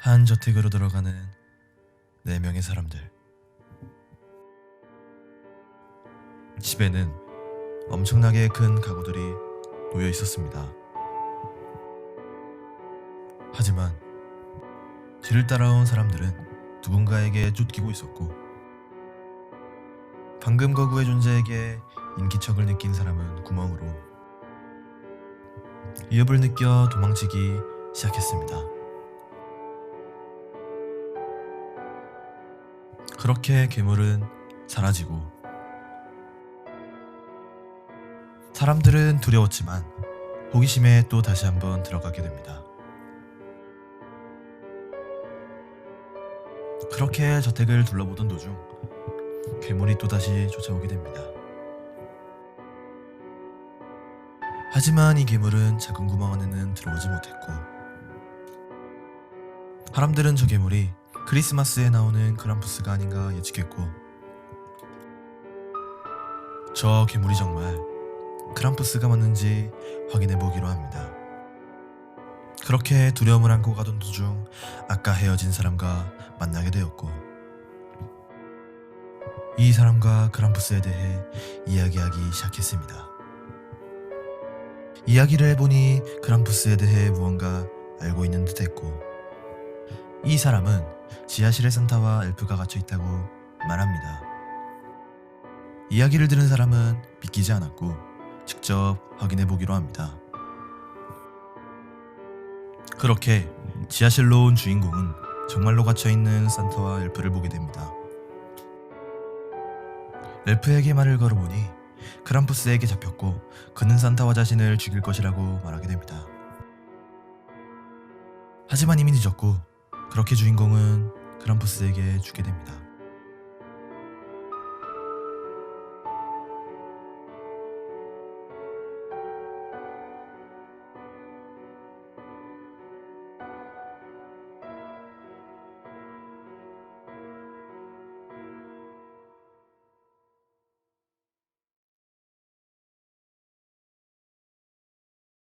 한 저택으로 들어가는 네 명의 사람들. 집에는 엄청나게 큰 가구들이 놓여 있었습니다. 하지만 뒤를 따라온 사람들은 누군가에게 쫓기고 있었고 방금 거구의 존재에게 인기척을 느낀 사람은 구멍으로 위협을 느껴 도망치기 시작했습니다. 그렇게 괴물은 사라지고 사람들은 두려웠지만 호기심에 또 다시 한번 들어가게 됩니다. 그렇게 저택을 둘러보던 도중 괴물이 또다시 쫓아오게 됩니다. 하지만 이 괴물은 작은 구멍 안에는 들어오지 못했고 사람들은 저 괴물이 크리스마스에 나오는 크람푸스가 아닌가 예측했고 저 괴물이 정말 크람푸스가 맞는지 확인해 보기로 합니다. 그렇게 두려움을 안고 가던 도중 아까 헤어진 사람과 만나게 되었고 이 사람과 크람푸스에 대해 이야기하기 시작했습니다. 이야기를 해보니 크람푸스에 대해 무언가 알고 있는 듯했고 이 사람은 지하실에 산타와 엘프가 갇혀 있다고 말합니다. 이야기를 들은 사람은 믿기지 않았고 직접 확인해 보기로 합니다. 그렇게 지하실로 온 주인공은 정말로 갇혀 있는 산타와 엘프를 보게 됩니다. 엘프에게 말을 걸어보니 크람푸스에게 잡혔고 그는 산타와 자신을 죽일 것이라고 말하게 됩니다. 하지만 이미 늦었고 그렇게 주인공은 크람푸스에게 죽게 됩니다.